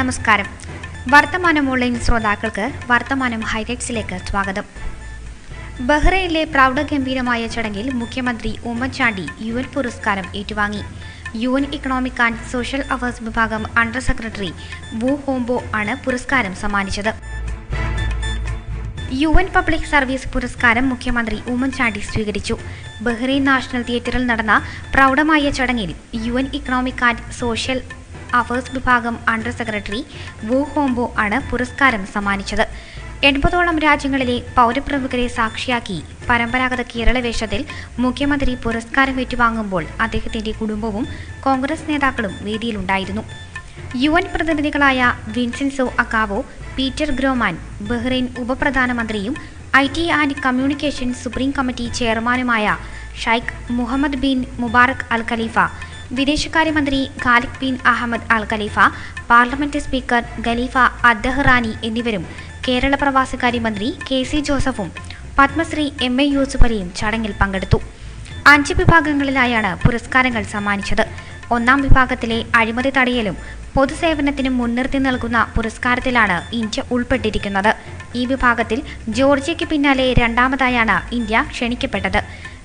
നമസ്കാരം. വർത്തമാനം ഓൺലൈൻ ശ്രോതാക്കൾക്ക് വർത്തമാനം ഹൈലൈറ്റ്സിലേക്ക് സ്വാഗതം. ബഹ്റൈനിലെ പ്രൗഢഗംഭീരമായ ചടങ്ങിൽ മുഖ്യമന്ത്രി ഉമ്മൻചാണ്ടി യു എൻ പുരസ്കാരം ഏറ്റുവാങ്ങി. U N economic and social affairs വിഭാഗം അണ്ടർ സെക്രട്ടറി വു ഹോംബോ ആണ് പുരസ്കാരം സമ്മാനിച്ചത്. യു എൻ പബ്ലിക് സർവീസ് പുരസ്കാരം മുഖ്യമന്ത്രി ഉമ്മൻചാണ്ടി സ്വീകരിച്ചു. ബഹ്റൈൻ നാഷണൽ തിയേറ്ററിൽ നടന്ന പ്രൗഢമായ ചടങ്ങിൽ U N economic and social affairs വിഭാഗം അണ്ടർ സെക്രട്ടറി വു ഹോംബോ ആണ് പുരസ്കാരം സമ്മാനിച്ചത്. എൺപതോളം രാജ്യങ്ങളിലെ പൗരപ്രമുഖരെ സാക്ഷിയാക്കി പരമ്പരാഗത കേരള വേഷത്തിൽ മുഖ്യമന്ത്രി പുരസ്കാരം ഏറ്റുവാങ്ങുമ്പോൾ അദ്ദേഹത്തിന്റെ കുടുംബവും കോൺഗ്രസ് നേതാക്കളും വേദിയിലുണ്ടായിരുന്നു. U N പ്രതിനിധികളായ Vincenzo Aquaro Peter Grohmann Bahrain ഉപപ്രധാനമന്ത്രിയും I T and communication supreme committee ചെയർമാനുമായ Shaikh Mohammed bin Mubarak Al Khalifa വിദേശകാര്യമന്ത്രി Khalid bin Ahmed Al Khalifa parliament speaker Khalifa Al Dhahrani എന്നിവരും കേരള പ്രവാസകാര്യമന്ത്രി കെ സി ജോസഫും Padmashri M A Yusuf അലിയും ചടങ്ങിൽ പങ്കെടുത്തു. അഞ്ച് വിഭാഗങ്ങളിലായാണ് പുരസ്കാരങ്ങൾ സമ്മാനിച്ചത്. ഒന്നാം വിഭാഗത്തിലെ അഴിമതി തടയലും പൊതുസേവനത്തിനും മുൻനിർത്തി നൽകുന്ന പുരസ്കാരത്തിലാണ് ഇന്ത്യ ഉൾപ്പെട്ടിരിക്കുന്നത്. ഈ വിഭാഗത്തിൽ ജോർജിയയ്ക്ക് പിന്നാലെ രണ്ടാമതായാണ് ഇന്ത്യ ക്ഷണിക്കപ്പെട്ടത്.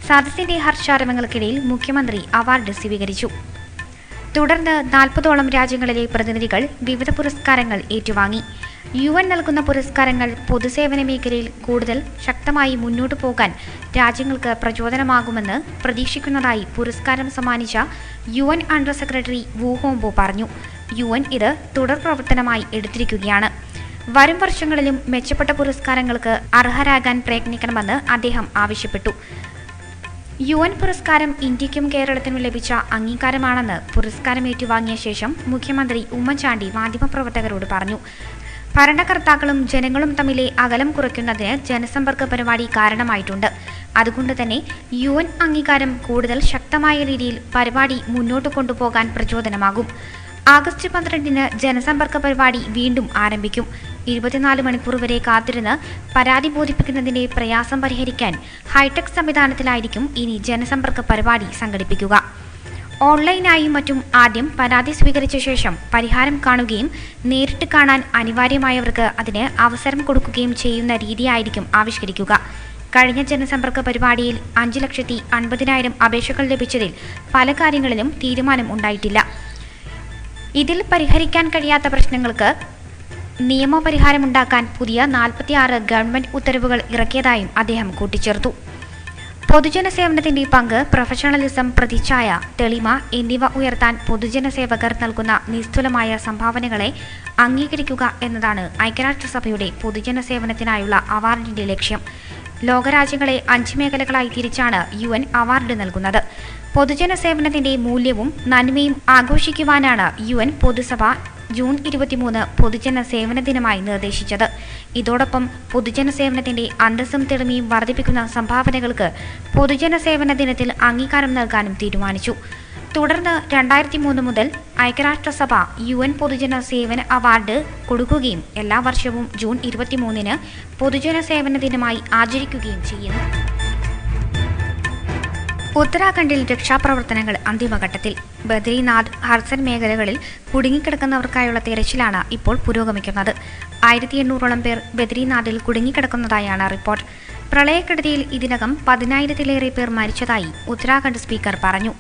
സദസ്സിന്റെ ഹർഷാരവങ്ങൾക്കിടയിൽ മുഖ്യമന്ത്രി അവാർഡ് സ്വീകരിച്ചു. തുടർന്ന് നാൽപ്പതോളം രാജ്യങ്ങളിലെ പ്രതിനിധികൾ വിവിധ പുരസ്കാരങ്ങൾ ഏറ്റുവാങ്ങി. യു എൻ നൽകുന്ന പുരസ്കാരങ്ങൾ പൊതുസേവന മേഖലയിൽ കൂടുതൽ ശക്തമായി മുന്നോട്ടു പോകാൻ രാജ്യങ്ങൾക്ക് പ്രചോദനമാകുമെന്ന് പ്രതീക്ഷിക്കുന്നതായി പുരസ്കാരം സമ്മാനിച്ച U N under secretary Wu Hongbo പറഞ്ഞു. യു എൻ ഇത് തുടർ പ്രവർത്തനമായി എടുത്തിരിക്കുകയാണ്. വരും വർഷങ്ങളിലും മെച്ചപ്പെട്ട പുരസ്കാരങ്ങൾക്ക് അർഹരാകാൻ പ്രയത്നിക്കണമെന്ന് അദ്ദേഹം ആവശ്യപ്പെട്ടു. യു എൻ പുരസ്കാരം ഇന്ത്യക്കും കേരളത്തിനും ലഭിച്ച അംഗീകാരമാണെന്ന് പുരസ്കാരം ഏറ്റുവാങ്ങിയ ശേഷം മുഖ്യമന്ത്രി ഉമ്മൻചാണ്ടി മാധ്യമപ്രവർത്തകരോട് പറഞ്ഞു. ഭരണകർത്താക്കളും ജനങ്ങളും തമ്മിലെ അകലം കുറയ്ക്കുന്നതിന് ജനസമ്പർക്ക പരിപാടി കാരണമായിട്ടുണ്ട്. അതുകൊണ്ട് തന്നെ യു എൻ അംഗീകാരം കൂടുതൽ ശക്തമായ രീതിയിൽ പരിപാടി മുന്നോട്ട് കൊണ്ടുപോകാൻ പ്രചോദനമാകും. ആഗസ്റ്റ് പന്ത്രണ്ടിന് ജനസമ്പർക്ക പരിപാടി വീണ്ടും ആരംഭിക്കും. ഇരുപത്തിനാല് മണിക്കൂർ വരെ കാത്തിരുന്ന് പരാതി ബോധിപ്പിക്കുന്നതിന്റെ പ്രയാസം പരിഹരിക്കാൻ ഹൈടെക് സംവിധാനത്തിലായിരിക്കും ഇനി ജനസമ്പർക്ക പരിപാടി സംഘടിപ്പിക്കുക. ഓൺലൈനായും മറ്റും ആദ്യം പരാതി സ്വീകരിച്ച ശേഷം പരിഹാരം കാണുകയും നേരിട്ട് കാണാൻ അനിവാര്യമായവർക്ക് അതിന് അവസരം കൊടുക്കുകയും ചെയ്യുന്ന രീതിയായിരിക്കും ആവിഷ്കരിക്കുക. കഴിഞ്ഞ ജനസമ്പർക്ക പരിപാടിയിൽ അഞ്ച് ലക്ഷത്തി അൻപതിനായിരം അപേക്ഷകൾ ലഭിച്ചതിൽ പല കാര്യങ്ങളിലും തീരുമാനം ഉണ്ടായിട്ടില്ല. ഇതിൽ പരിഹരിക്കാൻ കഴിയാത്ത പ്രശ്നങ്ങൾക്ക് നിയമപരിഹാരമുണ്ടാക്കാൻ പുതിയ നാൽപ്പത്തിയാറ് ഗവൺമെന്റ് ഉത്തരവുകൾ ഇറക്കിയതായും അദ്ദേഹം കൂട്ടിച്ചേർത്തു. പൊതുജന സേവനത്തിന്റെ പങ്ക് പ്രൊഫഷണലിസം പ്രതിച്ഛായ തെളിമ എന്നിവ ഉയർത്താൻ പൊതുജന സേവകർ നൽകുന്ന നിസ്തുലമായ സംഭാവനകളെ അംഗീകരിക്കുക എന്നതാണ് ഐക്യരാഷ്ട്രസഭയുടെ പൊതുജന സേവനത്തിനായുള്ള അവാർഡിന്റെ ലക്ഷ്യം. ലോകരാജ്യങ്ങളെ അഞ്ച് മേഖലകളായി തിരിച്ചാണ് യു എൻ അവാർഡ് നൽകുന്നത്. പൊതുജന സേവനത്തിന്റെ മൂല്യവും നന്മയും ആഘോഷിക്കുവാനാണ് യു എൻ പൊതുസഭ ജൂൺ ഇരുപത്തിമൂന്ന് പൊതുജന സേവന ദിനമായി നിർദ്ദേശിച്ചത്. ഇതോടൊപ്പം പൊതുജന സേവനത്തിന്റെ അന്തസ്സും തെളിമയും വർദ്ധിപ്പിക്കുന്ന സംഭാവനകൾക്ക് പൊതുജന സേവന ദിനത്തിൽ അംഗീകാരം നൽകാനും തീരുമാനിച്ചു. തുടർന്ന് രണ്ടായിരത്തി മൂന്ന് മുതൽ ഐക്യരാഷ്ട്രസഭ യു എൻ പൊതുജന സേവന അവാർഡ് കൊടുക്കുകയും എല്ലാ വർഷവും ജൂൺ ഇരുപത്തിമൂന്നിന് പൊതുജന സേവന ദിനമായി ആചരിക്കുകയും ചെയ്യുന്നു. ഉത്തരാഖണ്ഡിൽ രക്ഷാപ്രവർത്തനങ്ങൾ അന്തിമഘട്ടത്തിൽ. ബദ്രിനാഥ് ഹർസൻ മേഖലകളിൽ കുടുങ്ങിക്കിടക്കുന്നവർക്കായുള്ള തിരച്ചിലാണ് ഇപ്പോൾ പുരോഗമിക്കുന്നത്. ആയിരത്തി എണ്ണൂറോളം പേർ ബദ്രിനാഥിൽ കുടുങ്ങിക്കിടക്കുന്നതായാണ് റിപ്പോർട്ട്. പ്രളയക്കെടുതിയിൽ ഇതിനകം പതിനായിരത്തിലേറെ പേർ മരിച്ചതായി ഉത്തരാഖണ്ഡ് സ്പീക്കർ പറഞ്ഞു.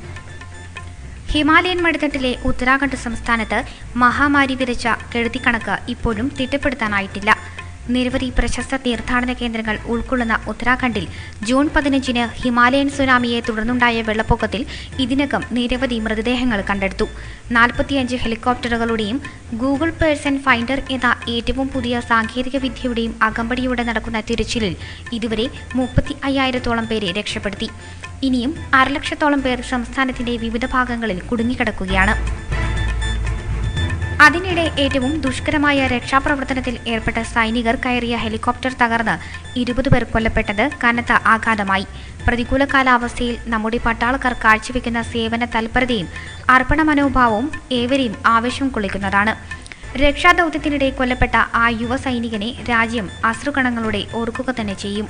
ഹിമാലയൻ മടിത്തട്ടിലെ ഉത്തരാഖണ്ഡ് സംസ്ഥാനത്ത് മഹാമാരി വിതച്ച കെടുതിക്കണക്ക് ഇപ്പോഴും തിട്ടപ്പെടുത്താനായിട്ടില്ല. നിരവധി പ്രശസ്ത തീർത്ഥാടന കേന്ദ്രങ്ങൾ ഉൾക്കൊള്ളുന്ന ഉത്തരാഖണ്ഡിൽ ജൂൺ പതിനഞ്ചിന് ഹിമാലയൻ സുനാമിയെ തുടർന്നുണ്ടായ വെള്ളപ്പൊക്കത്തിൽ ഇതിനകം നിരവധി മൃതദേഹങ്ങൾ കണ്ടെടുത്തു. നാൽപ്പത്തിയഞ്ച് ഹെലികോപ്റ്ററുകളുടെയും ഗൂഗിൾ പേഴ്സൺ ഫൈൻഡർ എന്ന ഏറ്റവും പുതിയ സാങ്കേതിക വിദ്യയുടെയും അകമ്പടിയോടെ നടക്കുന്ന തിരച്ചിലിൽ ഇതുവരെ മുപ്പത്തി അയ്യായിരത്തോളം പേരെ രക്ഷപ്പെടുത്തി. ഇനിയും അരലക്ഷത്തോളം പേർ സംസ്ഥാനത്തിന്റെ വിവിധ ഭാഗങ്ങളിൽ കുടുങ്ങിക്കിടക്കുകയാണ്. അതിനിടെ ഏറ്റവും ദുഷ്കരമായ രക്ഷാപ്രവർത്തനത്തിൽ ഏർപ്പെട്ട സൈനികർ കയറിയ ഹെലികോപ്റ്റർ തകർന്ന് ഇരുപത് പേർ കൊല്ലപ്പെട്ടത് കനത്ത ആഘാതമായി. പ്രതികൂല കാലാവസ്ഥയിൽ നമ്മുടെ പട്ടാളക്കാർ കാഴ്ചവെക്കുന്ന സേവന തൽപരതയും അർപ്പണ മനോഭാവവും ഏവരെയും ആവേശം കൊള്ളിക്കുന്നതാണ്. രക്ഷാദൗത്യത്തിനിടെ കൊല്ലപ്പെട്ട ആ യുവ സൈനികനെ രാജ്യം അശ്രുകണങ്ങളുടെ ഓർക്കുക തന്നെ ചെയ്യും.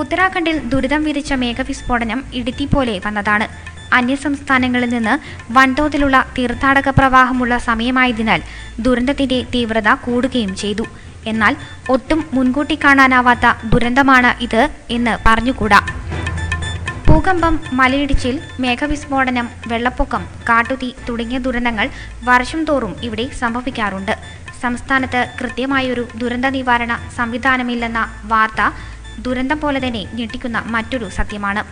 ഉത്തരാഖണ്ഡിൽ ദുരിതം വിധിച്ച മേഘവിസ്ഫോടനം ഇടുത്തി പോലെ വന്നതാണ്. അന്യസംസ്ഥാനങ്ങളിൽ നിന്ന് വൻതോതിലുള്ള തീർത്ഥാടക പ്രവാഹമുള്ള സമയമായതിനാൽ ദുരന്തത്തിന്റെ തീവ്രത കൂടുകയും ചെയ്തു. എന്നാൽ ഒട്ടും മുൻകൂട്ടി കാണാനാവാത്ത ദുരന്തമാണ് ഇത് എന്ന് പറഞ്ഞുകൂടാ. ഭൂകമ്പം മലയിടിച്ചിൽ മേഘവിസ്ഫോടനം വെള്ളപ്പൊക്കം കാട്ടുതീ തുടങ്ങിയ ദുരന്തങ്ങൾ വർഷം തോറും ഇവിടെ സംഭവിക്കാറുണ്ട്. സംസ്ഥാനത്ത് കൃത്യമായൊരു ദുരന്ത നിവാരണ സംവിധാനമില്ലെന്ന വാർത്ത ദുരന്തം പോലെ തന്നെ ഞെട്ടിക്കുന്ന മറ്റൊരു സത്യമാണ്.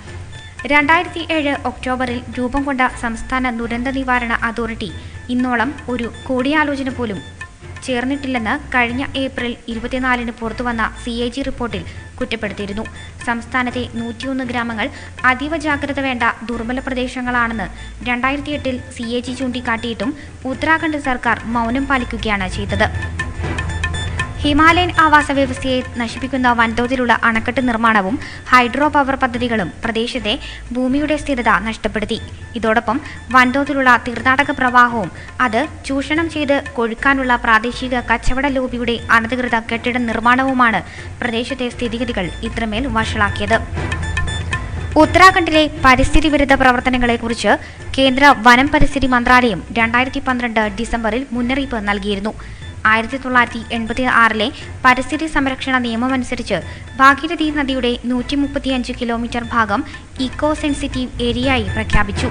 രണ്ടായിരത്തി ഏഴ് ഒക്ടോബറിൽ രൂപം കൊണ്ട സംസ്ഥാന ദുരന്ത നിവാരണ അതോറിറ്റി ഇന്നോളം ഒരു കൂടിയാലോചന പോലും ചേർന്നിട്ടില്ലെന്ന് കഴിഞ്ഞ ഏപ്രിൽ ഇരുപത്തിനാലിന് പുറത്തുവന്ന സി എ ജി റിപ്പോർട്ടിൽ കുറ്റപ്പെടുത്തിയിരുന്നു. സംസ്ഥാനത്തെ നൂറ്റിയൊന്ന് ഗ്രാമങ്ങൾ അതീവ ജാഗ്രത വേണ്ട ദുർബല പ്രദേശങ്ങളാണെന്ന് രണ്ടായിരത്തി എട്ടിൽ സി എ ജി ചൂണ്ടിക്കാട്ടിയിട്ടും ഉത്തരാഖണ്ഡ് സർക്കാർ മൗനം പാലിക്കുകയാണ് ചെയ്തത്. ഹിമാലയൻ ആവാസ വ്യവസ്ഥയെ നശിപ്പിക്കുന്ന വൻതോതിലുള്ള അണക്കെട്ട് നിർമ്മാണവും ഹൈഡ്രോ പവർ പദ്ധതികളും പ്രദേശത്തെ ഭൂമിയുടെ സ്ഥിരത നഷ്ടപ്പെടുത്തി. ഇതോടൊപ്പം വൻതോതിലുള്ള തീർത്ഥാടക പ്രവാഹവും അത് ചൂഷണം ചെയ്ത് കൊഴുക്കാനുള്ള പ്രാദേശിക കച്ചവട ലോബിയുടെ അനധികൃത കെട്ടിട നിർമ്മാണവുമാണ് പ്രദേശത്തെ സ്ഥിതിഗതികൾ ഇത്രമേൽ വഷളാക്കിയത്. ഉത്തരാഖണ്ഡിലെ പരിസ്ഥിതി വിരുദ്ധ പ്രവർത്തനങ്ങളെക്കുറിച്ച് കേന്ദ്ര വനം പരിസ്ഥിതി മന്ത്രാലയം രണ്ടായിരത്തി പന്ത്രണ്ട് ഡിസംബറിൽ മുന്നറിയിപ്പ് നൽകിയിരുന്നു. ആയിരത്തി തൊള്ളായിരത്തി എൺപത്തി ആറിലെ പരിസ്ഥിതി സംരക്ഷണ നിയമമനുസരിച്ച് ഭാഗീരഥി നദിയുടെ നൂറ്റി മുപ്പത്തിയഞ്ച് കിലോമീറ്റർ ഭാഗം ഇക്കോ സെൻസിറ്റീവ് ഏരിയയായി പ്രഖ്യാപിച്ചു.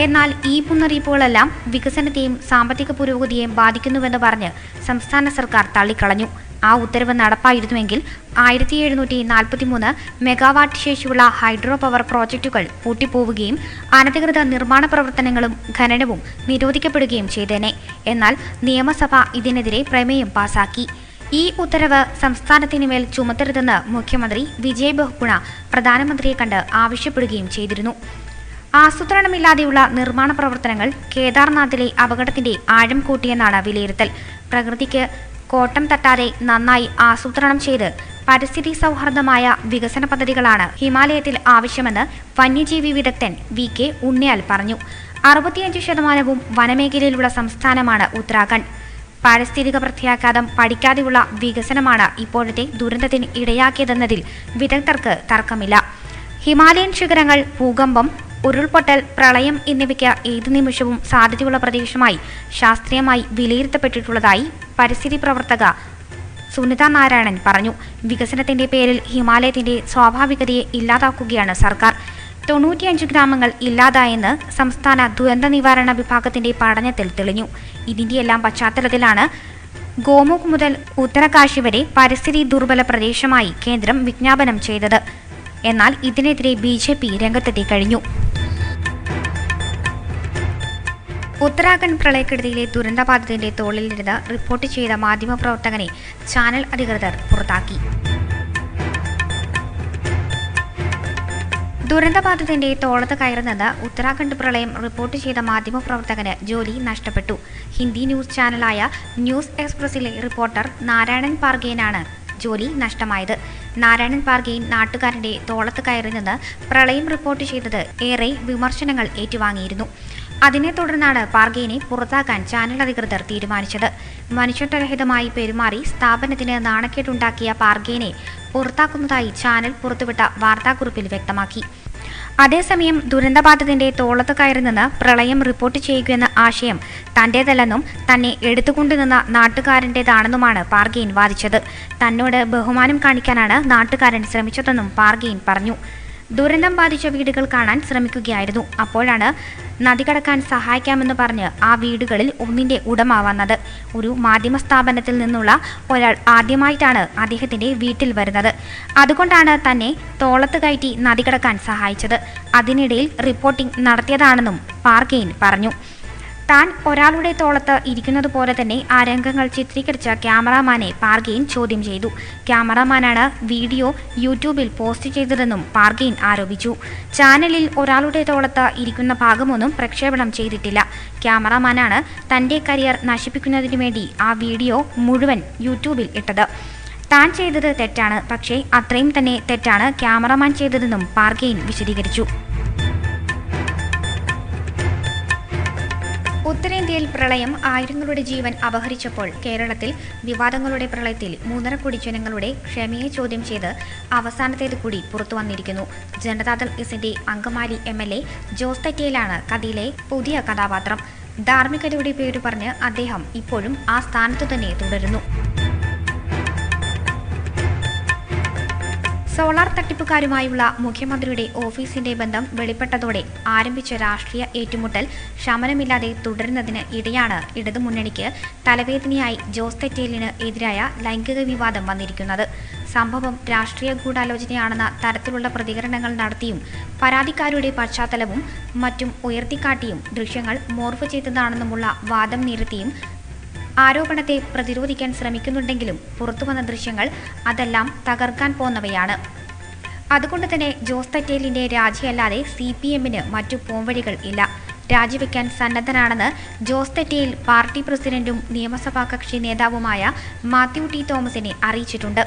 എന്നാൽ ഈ മുന്നറിയിപ്പുകളെല്ലാം വികസനത്തെയും സാമ്പത്തിക പുരോഗതിയെയും ബാധിക്കുന്നുവെന്ന് പറഞ്ഞ് സംസ്ഥാന സർക്കാർ തള്ളിക്കളഞ്ഞു. ആ ഉത്തരവ് നടപ്പായിരുന്നുവെങ്കിൽ ആയിരത്തി എഴുന്നൂറ്റി നാൽപ്പത്തി മൂന്ന് മെഗാവാട്ട് ശേഷിയുള്ള ഹൈഡ്രോ പവർ പ്രോജക്റ്റുകൾ പൂട്ടിപ്പോവുകയും അനധികൃത നിർമ്മാണ പ്രവർത്തനങ്ങളും ഖനനവും നിരോധിക്കപ്പെടുകയും ചെയ്തേനെ. എന്നാൽ നിയമസഭ ഇതിനെതിരെ പ്രമേയം പാസാക്കി. ഈ ഉത്തരവ് സംസ്ഥാനത്തിന് മേൽ ചുമത്തരുതെന്ന് മുഖ്യമന്ത്രി വിജയ് ബഹുഗുണ പ്രധാനമന്ത്രിയെ കണ്ട് ആവശ്യപ്പെടുകയും ചെയ്തിരുന്നു. ആസൂത്രണമില്ലാതെയുള്ള നിർമ്മാണ പ്രവർത്തനങ്ങൾ കേദാർനാഥിലെ അപകടത്തിന്റെ ആഴം കൂട്ടിയെന്നാണ് വിലയിരുത്തൽ. പ്രകൃതിക്ക് കോട്ടം തട്ടാതെ നന്നായി ആസൂത്രണം ചെയ്ത് പരിസ്ഥിതി സൗഹൃദമായ വികസന പദ്ധതികളാണ് ഹിമാലയത്തിൽ ആവശ്യമെന്ന് വന്യജീവി വിദഗ്ധൻ വി കെ ഉണ്ണിയാൽ പറഞ്ഞു. അറുപത്തിയഞ്ച് ശതമാനവും വനമേഖലയിലുള്ള സംസ്ഥാനമാണ് ഉത്തരാഖണ്ഡ്. പാരിസ്ഥിതിക പ്രത്യാഘാതം പഠിക്കാതെയുള്ള വികസനമാണ് ഇപ്പോഴത്തെ ദുരന്തത്തിന് ഇടയാക്കിയതെന്നതിൽ വിദഗ്ധർക്ക് തർക്കമില്ല. ഹിമാലയൻ ശിഖരങ്ങൾ ഭൂകമ്പം ഉരുൾപൊട്ടൽ പ്രളയം എന്നിവയ്ക്ക് ഏതു നിമിഷവും സാധ്യതയുള്ള പ്രദേശമായി ശാസ്ത്രീയമായി വിലയിരുത്തപ്പെട്ടിട്ടുള്ളതായി പരിസ്ഥിതി പ്രവർത്തക സുനിത നാരായണൻ പറഞ്ഞു. വികസനത്തിന്റെ പേരിൽ ഹിമാലയത്തിന്റെ സ്വാഭാവികതയെ ഇല്ലാതാക്കുകയാണ് സർക്കാർ. തൊണ്ണൂറ്റിയഞ്ച് ഗ്രാമങ്ങൾ ഇല്ലാതായെന്ന് സംസ്ഥാന ദുരന്ത നിവാരണ വിഭാഗത്തിന്റെ പഠനത്തിൽ തെളിഞ്ഞു. ഇതിന്റെയെല്ലാം പശ്ചാത്തലത്തിലാണ് ഗോമുഖ് മുതൽ ഉത്തരകാശി വരെ പരിസ്ഥിതി ദുർബല പ്രദേശമായി കേന്ദ്രം വിജ്ഞാപനം ചെയ്തത്. എന്നാൽ ഇതിനെതിരെ ബി ജെ പി രംഗത്തെത്തി കഴിഞ്ഞു. ഉത്തരാഖണ്ഡ് പ്രളയക്കെടുതിയിലെ ദുരന്തബാധിതന്റെ തോളിലിരുന്ന് റിപ്പോർട്ട് ചെയ്ത മാധ്യമപ്രവർത്തകനെ ചാനൽ അധികൃതർ പുറത്താക്കി. ദുരന്തബാധിതന്റെ തോളത്ത് കയറുന്നത് ഉത്തരാഖണ്ഡ് പ്രളയം റിപ്പോർട്ട് ചെയ്ത മാധ്യമപ്രവർത്തകന് ജോലി നഷ്ടപ്പെട്ടു. ഹിന്ദി ന്യൂസ് ചാനലായ ന്യൂസ് എക്സ്പ്രസിലെ റിപ്പോർട്ടർ നാരായണൻ പാർഗേനാണ് ജോലി നഷ്ടമായത്. നാരായണൻ പാർഗേൻ നാട്ടുകാരന്റെ തോളത്ത് കയറി നിന്ന് പ്രളയം റിപ്പോർട്ട് ചെയ്തത് ഏറെ വിമർശനങ്ങൾ ഏറ്റുവാങ്ങിയിരുന്നു. അതിനെ തുടർന്നാണ് പാർഗേനെ പുറത്താക്കാൻ ചാനൽ അധികൃതർ തീരുമാനിച്ചത്. മനുഷ്യത്വരഹിതമായി പെരുമാറി സ്ഥാപനത്തിന് നാണക്കേടുണ്ടാക്കിയ പാർഗേനെ പുറത്താക്കുന്നതായി ചാനൽ പുറത്തുവിട്ട വാർത്താക്കുറിപ്പിൽ വ്യക്തമാക്കി. അതേസമയം ദുരന്തബാധിതന്റെ തോളത്ത് കയറി നിന്ന് പ്രളയം റിപ്പോർട്ട് ചെയ്യുകയെന്ന ആശയം തന്റേതല്ലെന്നും തന്നെ എടുത്തുകൊണ്ടുനിന്ന നാട്ടുകാരന്റെതാണെന്നുമാണ് പാർഗെയിൻ വാദിച്ചത്. തന്നോട് ബഹുമാനം കാണിക്കാനാണ് നാട്ടുകാരൻ ശ്രമിച്ചതെന്നും പാർഗെയിൻ പറഞ്ഞു. ദുരന്തം ബാധിച്ച വീടുകൾ കാണാൻ ശ്രമിക്കുകയായിരുന്നു. അപ്പോഴാണ് നദി കടക്കാൻ സഹായിക്കാമെന്ന് പറഞ്ഞ് ആ വീടുകളിൽ ഒന്നിന്റെ ഉടമ വന്നത് ഒരു മാധ്യമ സ്ഥാപനത്തിൽ നിന്നുള്ള ഒരാൾ ആദ്യമായിട്ടാണ് അദ്ദേഹത്തിന്റെ വീട്ടിൽ വരുന്നത്. അതുകൊണ്ടാണ് തന്നെ തോളത്ത് കയറ്റി നദി കടക്കാൻ സഹായിച്ചത്. അതിനിടയിൽ റിപ്പോർട്ടിംഗ് നടത്തിയതാണെന്നും പാർക്കെയിൻ പറഞ്ഞു. താൻ ഒരാളുടെ തോളത്ത് ഇരിക്കുന്നത് പോലെ തന്നെ ആ രംഗങ്ങൾ ചിത്രീകരിച്ച ക്യാമറാമാനെ പാർഗെയിൻ ചോദ്യം ചെയ്തു. ക്യാമറാമാനാണ് വീഡിയോ യൂട്യൂബിൽ പോസ്റ്റ് ചെയ്തതെന്നും പാർഗെയിൻ ആരോപിച്ചു. ചാനലിൽ ഒരാളുടെ തോളത്ത് ഇരിക്കുന്ന ഭാഗമൊന്നും പ്രക്ഷേപണം ചെയ്തിട്ടില്ല. ക്യാമറാമാനാണ് തന്റെ കരിയർ നശിപ്പിക്കുന്നതിനു വേണ്ടി ആ വീഡിയോ മുഴുവൻ യൂട്യൂബിൽ ഇട്ടത്. താൻ ചെയ്തത് തെറ്റാണ് പക്ഷേ അത്രയും തന്നെ തെറ്റാണ് ക്യാമറമാൻ ചെയ്തതെന്നും പാർഗെയിൻ വിശദീകരിച്ചു. ഉത്തരേന്ത്യയിൽ പ്രളയം ആയിരങ്ങളുടെ ജീവൻ അപഹരിച്ചപ്പോൾ കേരളത്തിൽ വിവാദങ്ങളുടെ പ്രളയത്തിൽ മൂന്നര കോടി ജനങ്ങളുടെ ക്ഷമയെ ചോദ്യം ചെയ്ത് അവസാനത്തേത് കൂടി പുറത്തു വന്നിരിക്കുന്നു. ജനതാദൾ എസിന്റെ Angamaly M L A Jose തെറ്റയിലാണ് കഥയിലെ പുതിയ കഥാപാത്രം. ധാർമ്മികതയുടെ പേര് പറഞ്ഞ് അദ്ദേഹം ഇപ്പോഴും ആ സ്ഥാനത്തു തന്നെ തുടരുന്നു. സോളാർ തട്ടിപ്പുകാരുമായുള്ള മുഖ്യമന്ത്രിയുടെ ഓഫീസിന്റെ ബന്ധം വെളിപ്പെട്ടതോടെ ആരംഭിച്ച രാഷ്ട്രീയ ഏറ്റുമുട്ടൽ ശമനമില്ലാതെ തുടരുന്നതിന് ഇടയാണ് ഇടതുമുന്നണിക്ക് തലവേദനയായി ജോസ് തെറ്റേലിന് എതിരായ ലൈംഗിക വിവാദം വന്നിരിക്കുന്നത്. സംഭവം രാഷ്ട്രീയ ഗൂഢാലോചനയാണെന്ന തരത്തിലുള്ള പ്രതികരണങ്ങൾ നടത്തിയും പരാതിക്കാരുടെ പശ്ചാത്തലവും മറ്റും ഉയർത്തിക്കാട്ടിയും ദൃശ്യങ്ങൾ മോർഫ് ചെയ്തതാണെന്നുമുള്ള വാദം നിരത്തിയും ആരോപണത്തെ പ്രതിരോധിക്കാൻ ശ്രമിക്കുന്നുണ്ടെങ്കിലും പുറത്തുവന്ന ദൃശ്യങ്ങൾ അതെല്ലാം തകർക്കാൻ പോന്നവയാണ്. അതുകൊണ്ട് തന്നെ ജോസ് തറ്റേലിന്റെ രാജിയല്ലാതെ സി പി എമ്മിന് മറ്റു പോംവഴികൾ ഇല്ല. രാജിവെക്കാൻ സന്നദ്ധനാണെന്ന് ജോസ് തെറ്റയിൽ പാർട്ടി പ്രസിഡന്റും നിയമസഭാ കക്ഷി നേതാവുമായ മാത്യു ടി തോമസിനെ അറിയിച്ചിട്ടുണ്ട്.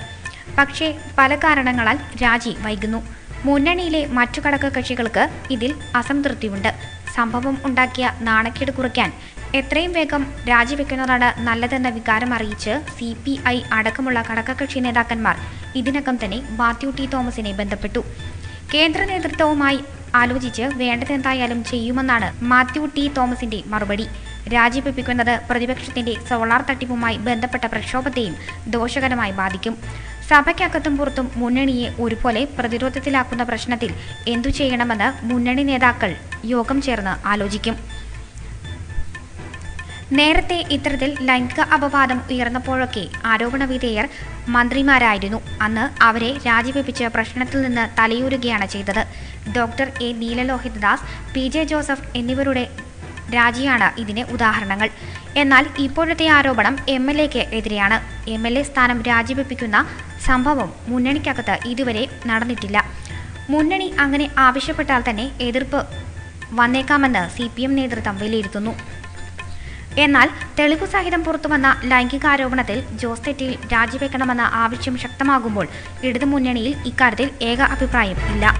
പക്ഷേ പല കാരണങ്ങളാൽ രാജി വൈകുന്നു. മുന്നണിയിലെ മറ്റു ഘടക കക്ഷികൾക്ക് ഇതിൽ അസംതൃപ്തിയുണ്ട്. സംഭവം ഉണ്ടാക്കിയ നാണക്കേട് കുറയ്ക്കാൻ എത്രയും വേഗം രാജിവെക്കുന്നതാണ് നല്ലതെന്ന വികാരം അറിയിച്ച് സി പി ഐ അടക്കമുള്ള ഘടകകക്ഷി നേതാക്കന്മാർ ഇതിനകം തന്നെ മാത്യു ടി തോമസിനെ ബന്ധപ്പെട്ടു. കേന്ദ്ര നേതൃത്വവുമായി ആലോചിച്ച് വേണ്ടതെന്തായാലും ചെയ്യുമെന്നാണ് മാത്യു ടി തോമസിന്റെ മറുപടി. രാജിവെപ്പിക്കുന്നത് പ്രതിപക്ഷത്തിന്റെ സോളാർ തട്ടിപ്പുമായി ബന്ധപ്പെട്ട പ്രക്ഷോഭത്തെയും ദോഷകരമായി ബാധിക്കും. സഭയ്ക്കകത്തും പുറത്തും മുന്നണിയെ ഒരുപോലെ പ്രതിരോധത്തിലാക്കുന്ന പ്രശ്നത്തിൽ എന്തു ചെയ്യണമെന്ന് മുന്നണി നേതാക്കൾ യോഗം ചേർന്ന് ആലോചിക്കും. നേരത്തെ ഇത്തരത്തിൽ ലൈംഗിക അപവാദം ഉയർന്നപ്പോഴൊക്കെ ആരോപണ വിധേയർ മന്ത്രിമാരായിരുന്നു. അന്ന് അവരെ രാജിവെപ്പിച്ച് പ്രശ്നത്തിൽ നിന്ന് തലയൂരുകയാണ് ചെയ്തത്. Doctor A Neelalohithadas P J Joseph എന്നിവരുടെ രാജിയാണ് ഇതിന് ഉദാഹരണങ്ങൾ. എന്നാൽ ഇപ്പോഴത്തെ ആരോപണം എം എൽ എക്ക് എതിരെയാണ്. എം എൽ എ സ്ഥാനം രാജിവെപ്പിക്കുന്ന സംഭവം മുന്നണിക്കകത്ത് ഇതുവരെ നടന്നിട്ടില്ല. മുന്നണി അങ്ങനെ ആവശ്യപ്പെട്ടാൽ തന്നെ എതിർപ്പ് വന്നേക്കാമെന്ന് സി പി എം നേതൃത്വം വിലയിരുത്തുന്നു. എന്നാൽ തെളിവു സഹിതം പുറത്തുവന്ന ലൈംഗികാരോപണത്തിൽ ജോസ് തെറ്റിയിൽ രാജിവെക്കണമെന്ന ആവശ്യം ശക്തമാകുമ്പോൾ ഇടതുമുന്നണിയിൽ ഇക്കാര്യത്തിൽ ഏക അഭിപ്രായം ഇല്ല.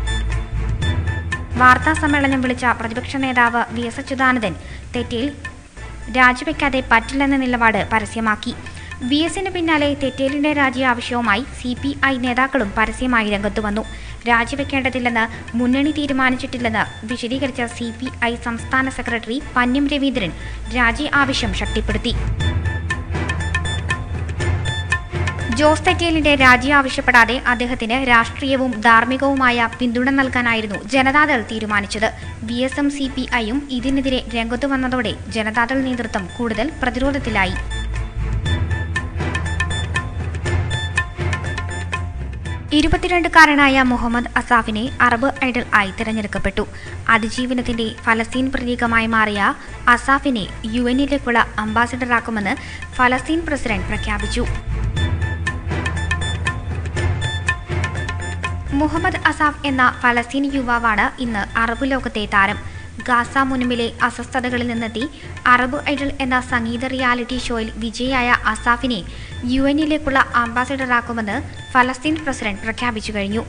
വാർത്താ സമ്മേളനം വിളിച്ച പ്രതിപക്ഷ നേതാവ് വി എസ് അച്യുതാനന്ദൻ തെറ്റിയിൽ രാജിവെക്കാതെ പറ്റില്ലെന്ന നിലപാട് പരസ്യമാക്കി. വി എസിന് പിന്നാലെ തെറ്റേലിന്റെ രാജി ആവശ്യവുമായി സി പി ഐ നേതാക്കളും പരസ്യമായി രംഗത്തു വന്നു രാജിവെക്കേണ്ടതില്ലെന്ന് മുന്നണി തീരുമാനിച്ചിട്ടില്ലെന്ന് വിശദീകരിച്ച സി പി ഐ സംസ്ഥാന സെക്രട്ടറി പന്ന്യം രവീന്ദ്രൻ രാജി ആവശ്യം ശക്തിപ്പെടുത്തി. ജോസ് തെറ്റേലിന്റെ രാജി ആവശ്യപ്പെടാതെ അദ്ദേഹത്തിന് രാഷ്ട്രീയവും ധാർമ്മികവുമായ പിന്തുണ നൽകാനായിരുന്നു ജനതാദൾ തീരുമാനിച്ചത്. B S M C P ഐയും ഇതിനെതിരെ രംഗത്തു വന്നതോടെ ജനതാദൾ നേതൃത്വം കൂടുതൽ പ്രതിരോധത്തിലായി. ഇരുപത്തിരണ്ടുകാരനായ മുഹമ്മദ് അസാഫിനെ അറബ് ഐഡൽ ആയി തിരഞ്ഞെടുക്കപ്പെട്ടു. അതിജീവനത്തിന്റെ ഫലസ്തീൻ പ്രതീകമായി മാറിയ അസാഫിനെ യു എന്നിലേക്കുള്ള അംബാസിഡറാക്കുമെന്ന് ഫലസ്തീൻ പ്രസിഡന്റ് പ്രഖ്യാപിച്ചു. മുഹമ്മദ് അസാഫ് എന്ന ഫലസ്തീൻ യുവാവാണ് ഇന്ന് അറബ് ലോകത്തെ താരം. ഗാസ മുൻപിലെ അസ്വസ്ഥതകളിൽ നിന്നെത്തി അറബ് ഐഡൽ എന്ന സംഗീത റിയാലിറ്റി ഷോയിൽ വിജയിയായ അസാഫിനെ യു എന്നിലേക്കുള്ള അംബാസിഡറാക്കുമെന്ന് ഫലസ്തീൻ പ്രസിഡന്റ് പ്രഖ്യാപിച്ചു കഴിഞ്ഞു.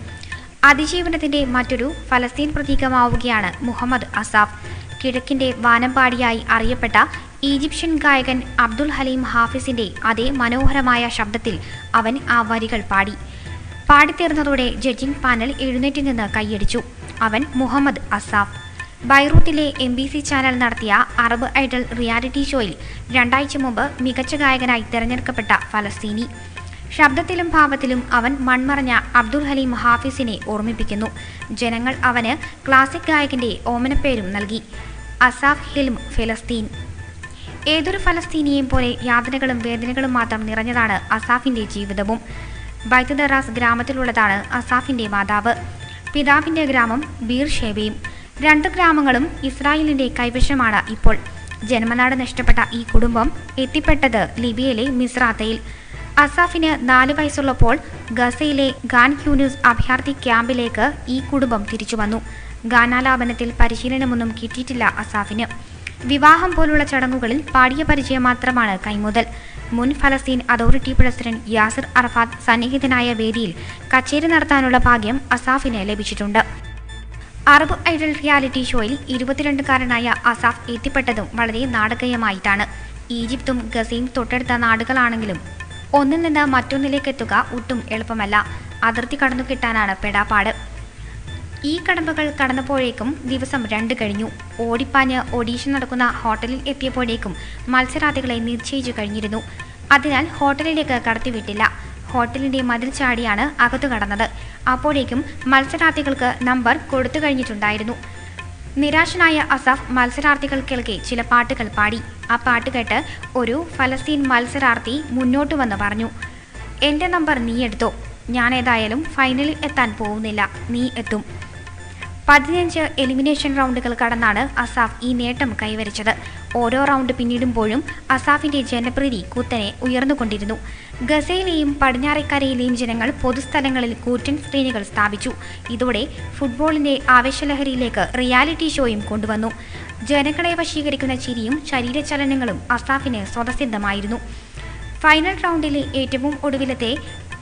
അതിജീവനത്തിന്റെ മറ്റൊരു ഫലസ്തീൻ പ്രതീകമാവുകയാണ് മുഹമ്മദ് അസാഫ് കിഴക്കിന്റെ വാനമ്പാടിയായി അറിയപ്പെട്ട ഈജിപ്ഷ്യൻ ഗായകൻ അബ്ദുൽ ഹലീം ഹാഫിസിന്റെ അതേ മനോഹരമായ ശബ്ദത്തിൽ അവൻ ആ വരികൾ പാടി. പാടിത്തീർന്നതോടെ ജഡ്ജിംഗ് പാനൽ എഴുന്നേറ്റ് നിന്ന് കൈയടിച്ചു. അവൻ മുഹമ്മദ് അസാഫ് ബൈറൂട്ടിലെ എം ബി സി ചാനൽ നടത്തിയ അറബ് ഐഡൽ റിയാലിറ്റി ഷോയിൽ രണ്ടാഴ്ച മുമ്പ് മികച്ച ഗായകനായി തിരഞ്ഞെടുക്കപ്പെട്ട ഫലസ്തീനി. ശബ്ദത്തിലും ഭാവത്തിലും അവൻ മൺമറഞ്ഞ അബ്ദുൽ ഹലീം ഹാഫിസിനെ ഓർമ്മിപ്പിക്കുന്നു. ജനങ്ങൾ അവന് ക്ലാസിക് ഗായകന്റെ ഓമനപ്പേരും നൽകി. അസാഫ് ഹിൽം ഫലസ്തീൻ. ഏതൊരു ഫലസ്തീനിയെയും പോലെ യാതനകളും വേദനകളും മാത്രം നിറഞ്ഞതാണ് അസാഫിന്റെ ജീവിതവും. ബൈത്തുദറാസ് ഗ്രാമത്തിലുള്ളതാണ് അസാഫിന്റെ മാതാവ്. പിതാവിന്റെ ഗ്രാമം ബീർ ഷേബയും രണ്ട് ഗ്രാമങ്ങളും ഇസ്രായേലിന്റെ കൈവശമാണ് ഇപ്പോൾ. ജന്മനാട് നഷ്ടപ്പെട്ട ഈ കുടുംബം എത്തിപ്പെട്ടത് ലിബിയയിലെ മിസ്രാത്തയിൽ. അസാഫിന് നാല് വയസ്സുള്ളപ്പോൾ ഗസയിലെ ഗാൻ ഹ്യൂനൂസ് അഭയാർത്ഥി ക്യാമ്പിലേക്ക് ഈ കുടുംബം തിരിച്ചു വന്നു. ഗാനാലാപനത്തിൽ പരിശീലനമൊന്നും കിട്ടിയിട്ടില്ല അസാഫിന്. വിവാഹം പോലുള്ള ചടങ്ങുകളിൽ പാടിയ പരിചയം മാത്രമാണ് കൈമുതൽ. മുൻ ഫലസ്തീൻ അതോറിറ്റി പ്രസിഡന്റ് യാസിർ അറഫാത്ത് സന്നിഹിതനായ വേദിയിൽ കച്ചേരി നടത്താനുള്ള ഭാഗ്യം അസാഫിന് ലഭിച്ചിട്ടുണ്ട്. അറബ് ഐഡൽ റിയാലിറ്റി ഷോയിൽ ഇരുപത്തിരണ്ടുകാരനായ അസാഫ് എത്തിപ്പെട്ടതും വളരെ നാടകീയമായിട്ടാണ്. ഈജിപ്തും ഗസയും തൊട്ടടുത്ത നാടുകളാണെങ്കിലും ഒന്നിൽ നിന്ന് മറ്റൊന്നിലേക്ക് എത്തുക ഒട്ടും എളുപ്പമല്ല. അതിർത്തി കടന്നു കിട്ടാനാണ് പെടാപ്പാട്. ഈ കടമ്പകൾ കടന്നപ്പോഴേക്കും ദിവസം രണ്ട് കഴിഞ്ഞു. ഓടിപ്പാഞ്ഞ് ഓഡീഷൻ നടക്കുന്ന ഹോട്ടലിൽ എത്തിയപ്പോഴേക്കും മത്സരാർത്ഥികളെ നിശ്ചയിച്ചു കഴിഞ്ഞിരുന്നു. അതിനാൽ ഹോട്ടലിലേക്ക് കടത്തിവിട്ടില്ല. ഹോട്ടലിന്റെ മതിൽ ചാടിയാണ് അകത്തു കടന്നത്. അപ്പോഴേക്കും മത്സരാർത്ഥികൾക്ക് നമ്പർ കൊടുത്തു കഴിഞ്ഞിട്ടുണ്ടായിരുന്നു. നിരാശനായ അസഫ് മത്സരാർത്ഥികൾ ചില പാട്ടുകൾ പാടി. ആ പാട്ട് കേട്ട് ഒരു ഫലസ്തീൻ മത്സരാർത്ഥി മുന്നോട്ട് വന്ന് പറഞ്ഞു എന്റെ നമ്പർ നീ എടുത്തോ. ഞാൻ ഏതായാലും ഫൈനലിൽ എത്താൻ പോകുന്നില്ല. നീ എത്തും. പതിനഞ്ച് എലിമിനേഷൻ റൗണ്ടുകൾ കടന്നാണ് അസാഫ് ഈ നേട്ടം കൈവരിച്ചത്. ഓരോ റൗണ്ട് പിന്നിടുമ്പോഴും അസാഫിന്റെ ജനപ്രീതി കുത്തനെ ഉയർന്നുകൊണ്ടിരുന്നു. ഗസയിലെയും പടിഞ്ഞാറേക്കരയിലെയും ജനങ്ങൾ പൊതുസ്ഥലങ്ങളിൽ കൂറ്റൻ സ്ക്രീനുകൾ സ്ഥാപിച്ചു. ഇതോടെ ഫുട്ബോളിന്റെ ആവേശലഹരിയിലേക്ക് റിയാലിറ്റി ഷോയും കൊണ്ടുവന്നു. ജനങ്ങളെ വശീകരിക്കുന്ന ചിരിയും ശരീരചലനങ്ങളും അസാഫിന് സ്വതസിദ്ധമായിരുന്നു. ഫൈനൽ റൗണ്ടിലെ ഏറ്റവും ഒടുവിലത്തെ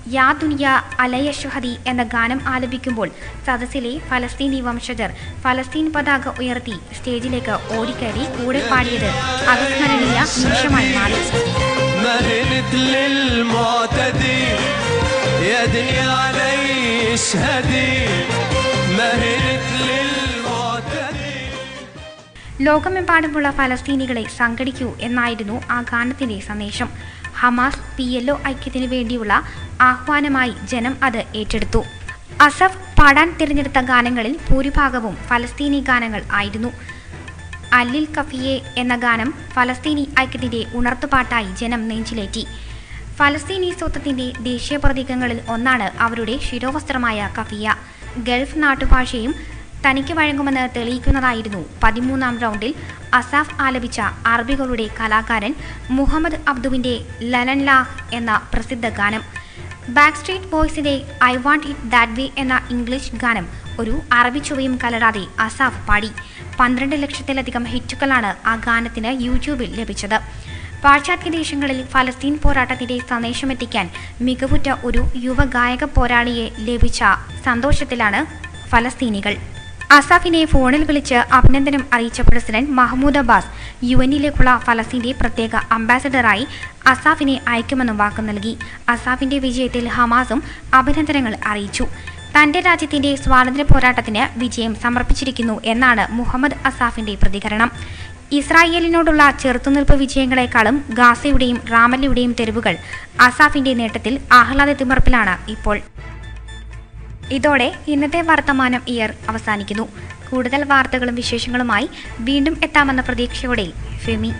യാ ദുനിയ അലയ എന്ന ഗാനം ആലപിക്കുമ്പോൾ സദസ്സിലെ ഫലസ്തീനി വംശജർ ഫലസ്തീൻ പതാക ഉയർത്തി സ്റ്റേജിലേക്ക് ഓടിക്കയറി കൂടെ പാടിയത് അവിസ്മരണീയ നിമിഷമായി മാറി. مهنت للمعتدي يا دنيا علي اشهدي مهنت للمعتدي ലോകമെമ്പാടുമുള്ള ഫലസ്തീനികളെ സംഘടിക്കൂ എന്നായിരുന്നു ആ ഗാനത്തിന്റെ സന്ദേശം ഹമാസ് പി എൽ ഒ ഐക്യത്തിനു വേണ്ടിയുള്ള ആഹ്വാനമായി ജനം അത് ഏറ്റെടുത്തു അസഫ് പാടാൻ തിരഞ്ഞെടുത്ത ഗാനങ്ങളിൽ ഭൂരിഭാഗവും ഫലസ്തീനി ഗാനങ്ങൾ ആയിരുന്നു അല്ലിൽ കഫിയെ എന്ന ഗാനം ഫലസ്തീനി ഐക്യത്തിന്റെ ഉണർത്തുപാട്ടായി ജനം നെഞ്ചിലേറ്റി. ഫലസ്തീനി സ്വത്വത്തിന്റെ ദേശീയ പ്രതീകങ്ങളിൽ ഒന്നാണ് അവരുടെ ശിരോവസ്ത്രമായ കഫിയ. ഗൾഫ് നാട്ടുഭാഷയും തനിക്ക് വഴങ്ങുമെന്ന് തെളിയിക്കുന്നതായിരുന്നു പതിമൂന്നാം റൗണ്ടിൽ അസാഫ് ആലപിച്ച അറബികളുടെ കലാകാരൻ മുഹമ്മദ് അബ്ദുവിന്റെ ലനൻലാ എന്ന പ്രസിദ്ധ ഗാനം. Back street ബോയ്സിന്റെ I want it that way എന്ന ഇംഗ്ലീഷ് ഗാനം ഒരു അറബി ചുവയും കലരാതെ അസാഫ് പാടി. പന്ത്രണ്ട് ലക്ഷത്തിലധികം ഹിറ്റുകളാണ് ആ ഗാനത്തിന് യൂട്യൂബിൽ ലഭിച്ചത്. പാശ്ചാത്യ ദേശങ്ങളിൽ ഫലസ്തീൻ പോരാട്ടത്തിന്റെ സന്ദേശമെത്തിക്കാൻ മികവുറ്റ ഒരു യുവഗായക പോരാളിയെ ലഭിച്ച സന്തോഷത്തിലാണ് ഫലസ്തീനികൾ. അസാഫിനെ ഫോണിൽ വിളിച്ച് അഭിനന്ദനം അറിയിച്ച പ്രസിഡന്റ് മഹ്മൂദ് അബ്ബാസ് യു എന്നിലേക്കുള്ള ഫലസ്തീന്റെ പ്രത്യേക അംബാസഡറായി അസാഫിനെ അയക്കുമെന്നും വാക്കു നൽകി. അസാഫിന്റെ വിജയത്തിൽ ഹമാസും അഭിനന്ദനങ്ങൾ അറിയിച്ചു. തന്റെ രാജ്യത്തിന്റെ സ്വാതന്ത്ര്യ പോരാട്ടത്തിന് വിജയം സമർപ്പിച്ചിരിക്കുന്നു എന്നാണ് മുഹമ്മദ് അസാഫിന്റെ പ്രതികരണം. ഇസ്രായേലിനോടുള്ള ചെറുത്തുനിൽപ്പ് വിജയങ്ങളെക്കാളും ഗാസയുടെയും റാമല്ലയുടെയും തെരുവുകൾ അസാഫിന്റെ നേട്ടത്തിൽ ആഹ്ലാദത്തിമർപ്പിലാണ് ഇപ്പോൾ. ഇതോടെ ഇന്നത്തെ വർത്തമാനം ഇയർ അവസാനിക്കുന്നു. കൂടുതൽ വാർത്തകളും വിശേഷങ്ങളുമായി വീണ്ടും എത്താമെന്ന പ്രതീക്ഷയോടെ ഫെമി.